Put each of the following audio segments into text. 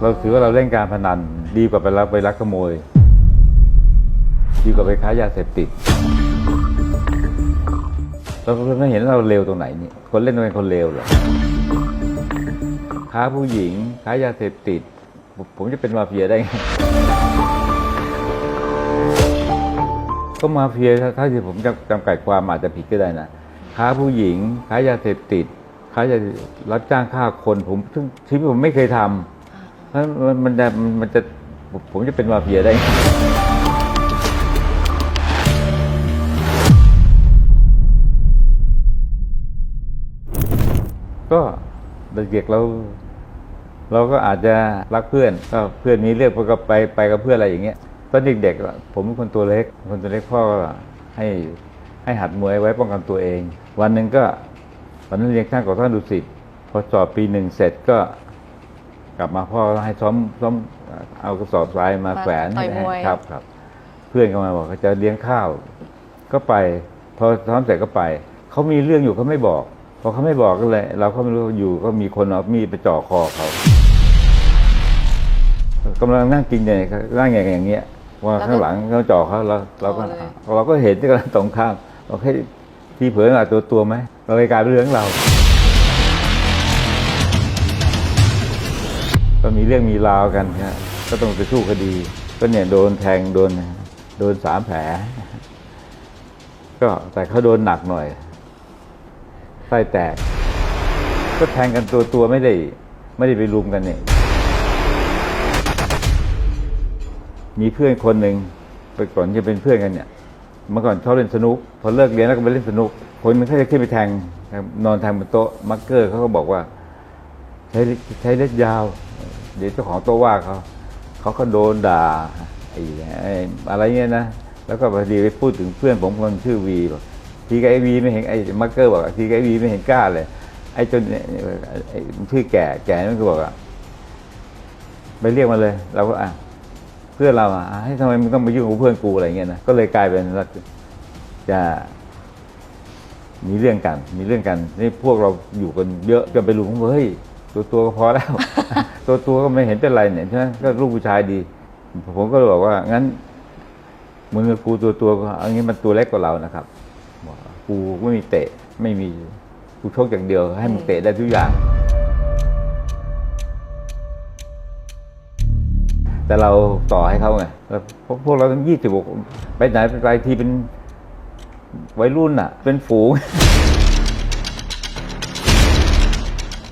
เราถือว่าเราเล่นการพนันดีกว่าไปรับไปลักขโมย ดีกว่าไปค้ายาเสพติดเราไม่เห็นเราเลวตรงไหนนี่คนเล่นเป็นคนเลวเหรอค้าผู้หญิงค้ายาเสพติด ผมจะเป็นมาเฟียได้ไงก็มาเฟียถ้าถ้าที่ผมจำจำกัดความอาจจะผิดก็ได้นะค้าผู้หญิงค้ายาเสพติดค้ายารับจ้างฆ่าคนผมซึ่งชีวิตผมไม่เคยทำเพรา มันมันจะมันจะผมจะเป็นมาเฟียได้ก็เด็กๆเราเราก็อาจจะรักเพื่อนก็เพื่อนมีเรื่องก็ไปไปกับเพื่อนอะไรอย่างเงี้ยตอนเด็กๆผมเป็นคนตัวเล็ก คนตัวเล็กพ่อก็ให้ให้หัดมวยไว้ป้องกันตัวเอง วันหนึ่งก็วันนั้นเรียนช่างก่อสร้างดุสิตพอสอบปีหนึ่งเสร็จก็ กลับมาพ่อให้ซ้อมซ้อมเอากระสอบทรายมามาแขวนต่อยให้มวย ครับครับ เพื่อนก็มาบอกเขาจะเลี้ยงข้าว ก็ไป พอซ้อมเสร็จก็ไป เขามีเรื่องอยู่เขาไม่บอก พอเขาไม่บอกก็เลย เราก็ไม่รู้อยู่ก็มีคนเอามีดไปจ่อคอเขากำลังนั่งกินอย่างนั่งอย่างอย่างเงี้ย ว่าข้างหลังเขาจ่อเขาเราเราก็จ่อเลยเราก็เห็นที่กำลังตรงข้ามเราให้ทีเผลอหน่อยตัวตัวไหมเราเลยกลายเป็นเรื่องเรา ก็มีเรื่องมีราวกันนะก็ต้องไปสู้คดี ก็เนี่ยโดนแทงโดนโดนสามแผล ก็แต่เขาโดนหนักหน่อยไส้แตก ก็แทงกันตัวตัวไม่ได้ ไม่ได้ไปรุมกันเนี่ยมีเพื่อนคนหนึ่งไปก่อนจะเป็นเพื่อนกันเนี่ยเมื่อก่อนชอบเล่นสนุกพอเลิกเรียนแล้วก็ไปเล่นสนุก คนมันก็จะขึ้นไปแทงนอนแทงบนโต๊ะมักเกอร์เขาก็บอกว่า ใช้ใช้เล็ดยาว เดี๋ยวเจ้าของโต๊ะว่าเขาเขาก็โดนด่าไอ้ไอ้อะไรเงี้ยนะแล้วก็พอดีไปพูดถึงเพื่อนผมคนชื่อวีบอกทีกไอวีไม่เห็นไอ้มักเกอร์บอกทีกไอวีไม่เห็นกล้าเลย ไอ้จนไอ้ชื่อแก่แก่นั่นก็บอกอะไปเรียกมาเลยเราก็อะเพื่อนเราอะให้ทำไมมึงต้องมายุ่งกับเพื่อนกูอะไรเงี้ยนะก็เลยกลายเป็นจะมีเรื่องกัน มีเรื่องกันนี่พวกเราอยู่กันเยอะจนไปรู้ว่าเฮ้ย ตัวตัวก็พอแล้ว ตัวตัวก็ไม่เห็นเป็นไรเนี่ยใช่ไหมก็ลูกผู้ชายดี ผมก็เลยบอกว่างั้นมึงกับกูตัวตัวอันนี้มันตัวเล็กกว่าเรานะครับกูไม่มีเตะไม่มีกูชกอย่างเดียว ให้มึงเตะได้ทุกอย่าง แต่เราต่อให้เขาไงแล้วพวกพวกเราทั้งยี่สิบหกไปไหนไปไกลทีเป็นวัยรุ่นอะ เป็นฝูง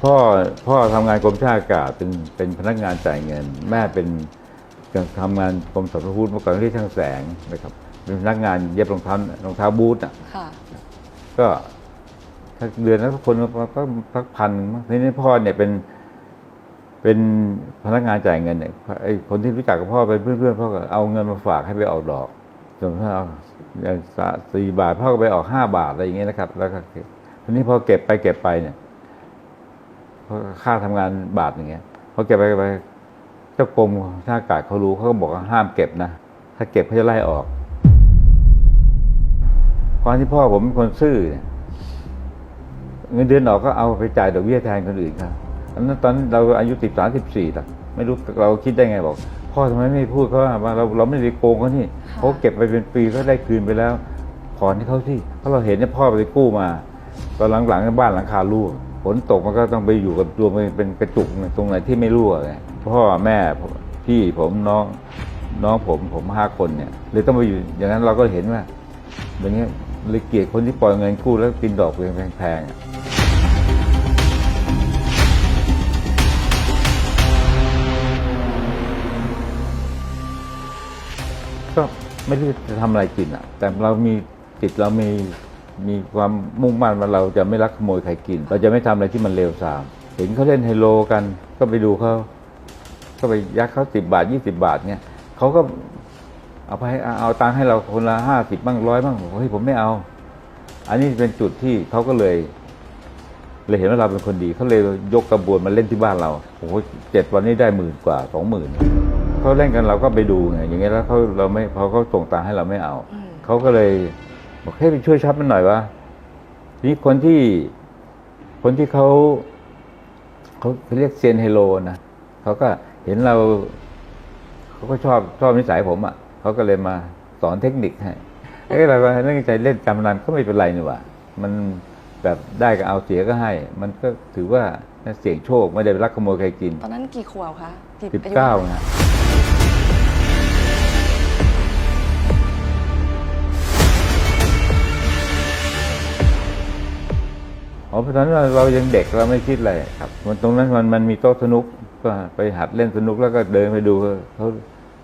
พ่อพ่อทำงานกรมท่าอากาศเป็นเป็นพนักงานจ่ายเงิน แม่เป็นทำงานกรมสรรพาวุธเมื่อก่อนที่ช่างแสงนะครับ เป็นพนักงานเย็บรองเท้ารองเท้าบูทอะค่ะก็ถ้าเดือนละคนก็สักพันมั้งทีนี้พ่อเนี่ยเป็น เป็นพนักงานจ่ายเงินเนี่ยไอ้คนที่รู้จักกับพ่อเป็นเพื่อนๆพ่อก็เอาเงินมาฝากให้ไปออกดอกสมมติว่าเอาอย่างสะสี่บาทพ่อก็ไปออกห้าบาทอะไรอย่างเงี้ยนะครับ แล้วก็เก็บทีนี้พอเก็บไปเก็บไปเนี่ยเพราะ ค่าทำงานบาทอย่างเงี้ยพอเก็บไปเก็บไปเจ้ากรมท่าอากาศเขารู้เขาก็บอกว่าห้ามเก็บนะ ถ้าเก็บเขาจะไล่ออกความที่พ่อผมเป็นคนซื่อเงินเดือนออกก็เอาไปจ่ายดอกเบี้ยแทนคนอื่นครับอันนั้นตอนเราอายุสิบสามสิบสี่ละไม่รู้เราคิดได้ไงบอก พ่อทำไมไม่พูดเขาว่าเราเราไม่ได้โกงเขานี่เขาเก็บไปเป็นปีก็ได้คืนไปแล้วผ่อนให้เขาที่เพราะเราเห็นเนี่ยพ่อไปกู้มา ตอนหลังๆบ้านหลังคารั่ ฝนตกมันก็ต้องไปอยู่กับตัวมันเป็นกระจุกตรงไหนที่ไม่รั่วไงพ่อแม่พี่ผมน้องน้องผมผมห้าคนเนี่ยเลยต้องไปอยู่อย่างนั้นเราก็เห็นว่าอย่างเงี้เลยเกลียดคนที่ปล่อยเงินกู้แล้วกินดอกแพงๆอะก็ไม่รู้จะทำอะไรกินอะ แต่เรามีจิตเรามี มีความมุ่งมั่นว่าเราจะไม่ลักขโมยใครกิน เราจะไม่ทำอะไรที่มันเลวทรามเห็นเขาเล่นไฮโลกัน ก็ไปดูเขาก็ไปยักเขาสิบบาทยี่สิบาทเนี่ยเขาก็เอาไปให้เอาเอาตังค์ให้เราคนละห้าสิบบ้างร้อยบ้างบอกเฮ้ยผมไม่เอา อันนี้เป็นจุดที่เขาก็เลย เลยเห็นว่าเราเป็นคนดีเขาเลยยกกระบวนมาเล่นที่บ้านเราโอ้โหเจ็ดวันนี้ได้หมื่นกว่าสองหมื่นเขาเล่นกันเราก็ไปดูไงอย่างเงี้ยแล้วเขาเราไม่พอเขาส่งตังค์ให้เราไม่เอาอืมเขาก็เลย บอกให้ยไปช่วยชับมันหน่อยวะทีนี้คนที่คนที่เขาเขาเขาเรียกเซียนไฮโลนะเขาก็เห็นเราเขาก็ชอบชอบนิสัยผมอะเขาก็เลยมาสอนเทคนิคให้เอ้ยเราก็เรื่องใจเล่นการพนันก็ไม่เป็นไรนี่หว่ามันแบบได้ก็เอาเสียก็ให้ มันก็ถือว่าเสี่ยงโชคไม่ได้ไปลักขโมยใครกิน ตอนนั้นกี่ขวบคะกี่สิบอายุเก้าท่ไหร่นะ อ๋อเพราะฉะนั้นเรายังเด็กเราไม่คิดอะไรครับ มันตรงนั้นมันมันมีโต๊ะสนุกก็ไปหัดเล่นสนุกแล้วก็เดินไปดูเขา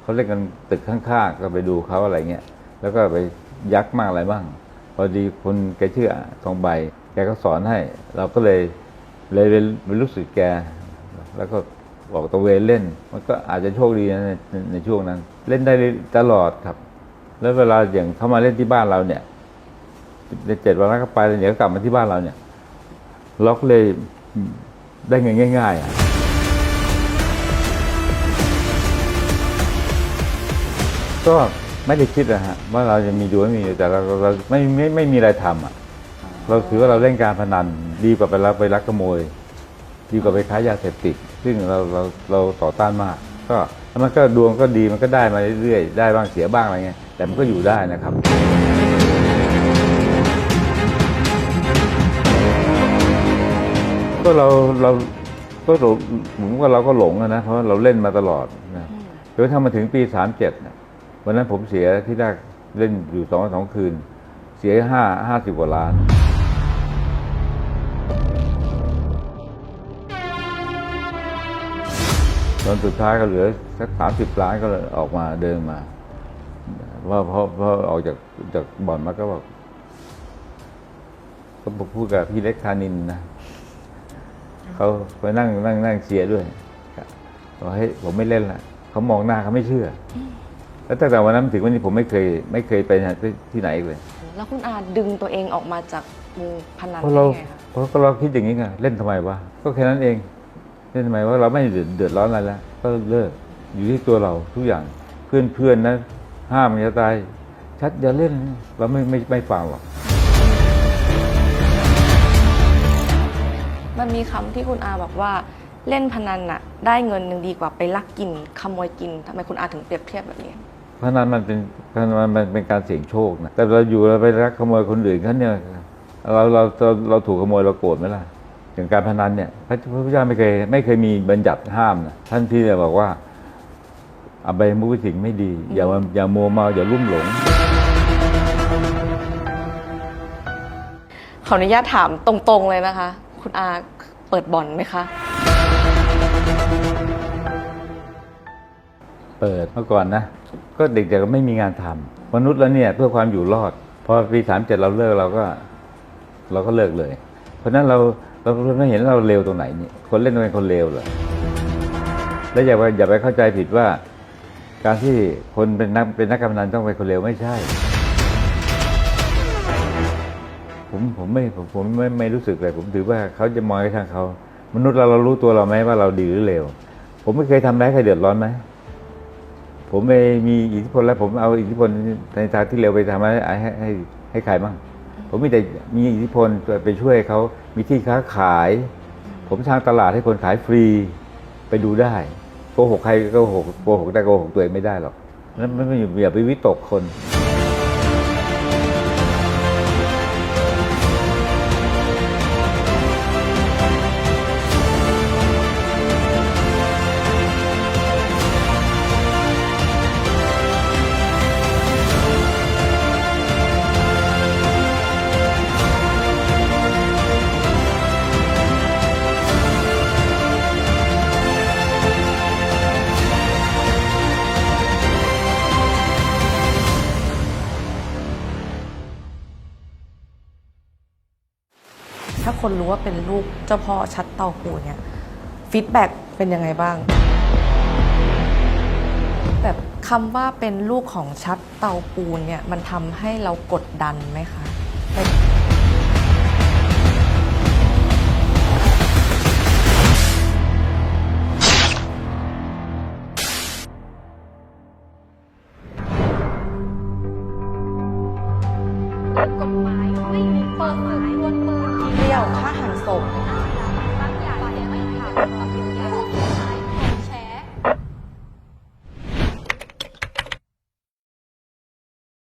เขาเล่นกันตึกข้างๆก็ไปดูเขาอะไรเงี้ยแล้วก็ไปยักมากอะไรบ้าง พอดีคนแกชื่อทองใบ แกก็สอนให้ เราก็เลยเลยเป็นเป็นลูกศิษย์แก แล้วก็บอกตะเวนเล่น มันก็อาจจะโชคดีนะในในช่วงนั้น เล่นได้ตลอดครับ แล้วเวลาอย่างเขามาเล่นที่บ้านเราเนี่ยในเจ็ดวันแล้วก็ไปแล้วเดี๋ยวกลับมาที่บ้านเราเนี่ย เราก็เลยได้เงินง่ายๆอะก็ไม่ได้คิดนะฮะว่าเราจะมีดูไม่มีแต่เราเราไม่ไม่ไม่มีอะไรทำอะ เราถือว่าเราเล่นการพนันดีกว่าไปรักไปรักขโมย ดีกว่าไปค้ายาเสพติดซึ่งเราเราเราต่อต้านมาก ก็มันก็ดวงก็ดีมันก็ได้มาเรื่อยๆได้บ้างเสียบ้างอะไรเงี้ยแต่มันก็อยู่ได้นะครับ ก็เราเราก็หลงผมว่าเราก็หลงอะนะเพราะว่าเราเล่นมาตลอดนะจนกระทั่งมาถึงปีสามเจ็ดยวันนั้นผมเสียที่แรกเล่นอยู่สองวันสองคืน เสียห้าห้าสิบกว่าล้านตอนสุดท้ายก็เหลือสักสามสิบล้านก็เลยออกมาเดินมาว่าพอพอออกจากจากบ่อนมาก็บอกก็บอกพูดกับพี่เล็กธานินนะ เขาไปนั่งนั่งนั่งเชียร์ด้วยบอกให้ยผมไม่เล่นละเขามองหน้าเขาไม่เชื่ออแล้วตั้งแต่วันนั้นถึงวันนี้ผมไม่เคย ไม่เคยไปที่ไหนอีกเลย แล้วคุณอาดึงตัวเองออกมาจากวงพนันเพราะได้เราไงคะเพราะก็เราคิดอย่างนี้ไงเล่นทำไมวะก็แค่นั้นเอง เล่นทำไมว่าเราไม่เดือดเดือดร้อนอะไรแล้วก็เลิกอยู่ที่ตัวเราทุกอย่างเพื่อนเพื่อนนะห้ามมันจะตายชัดอย่าเล่นเราไม่ไม่ไม่ฟังหรอก มันมีคำที่คุณอาบอกว่าเล่นพนันน่ะ ได้เงินหนึ่งดีกว่าไปลักกินขโมยกินทำไมคุณอาถึงเปรียบเทียบแบบนี้เพราะนั้นมันเป็นเพราะนั้นมันเป็นการเสี่ยงโชคนะแต่เราอยู่เราไปรักขโมยคนอื่นเขาเนี่ยเราเราเราเราถูกขโมยเราโกรธไหมล่ะอย่างการพนันเนี่ยพระพุทธเจ้าไม่เคยไม่เคยมีบัญญัติห้ามนะท่านที่จะบอกว่าอบายมุขสิ่งไม่ดี อย่ามาอย่ามัวเมาอย่าลุ่มหลงขออนุญาตถามตรงๆเลยนะคะ คุณอา เปิดบ่อนไหมคะ เปิดเมื่อก่อนนะ ก็เด็กๆก็ไม่มีงานทำมนุษย์แล้วเนี่ยเพื่อความอยู่รอด พอปีสามเจ็ดเราเลิกเราก็ เราก็เลิกเลย เพราะฉะนั้นเราเราไม่เห็นเราเลวตรงไหนนี่คนเล่นเป็นคนเลวเหรอแล้วอย่าไปอย่าไปเข้าใจผิดว่า การที่คนเป็นนักเป็นนักการพนันต้องเป็นคนเลวไม่ใช่ ผมผมไม่ผมผมไม่ไม่รู้สึกเลยผมถือว่าเขาจะมองไปทางเขามนุษย์เราเรารู้ตัวเราไหมว่าเราดีหรือเลวผมไม่เคยทำร้ายใครเดือดร้อนไหมผมไม่มีอิทธิพลแล้ว ผมเอาอิทธิพลในทางที่เร็วไปทำให้ให้ให้ให้ใครบ้างผมมีแต่มีอิทธิพลไปช่วยเขามีที่ค้าขาย ผมสร้างตลาดให้คนขายฟรีไปดูได้โกหกใครก็โกหกโกหกได้โกหกตัวเองไม่ได้หรอกนั้นไม่ไม่อย่าไปวิตกคน คนรู้ว่าเป็นลูกเจ้าพ่อชัดเตาปูนเนี่ยฟีดแบ็กเป็นยังไงบ้าง แบบคำว่าเป็นลูกของชัดเตาปูนเนี่ยมันทำให้เรากดดันไหมคะในกฎหมายไม่มีเปิด เกี่ยวฆ่าหันศพ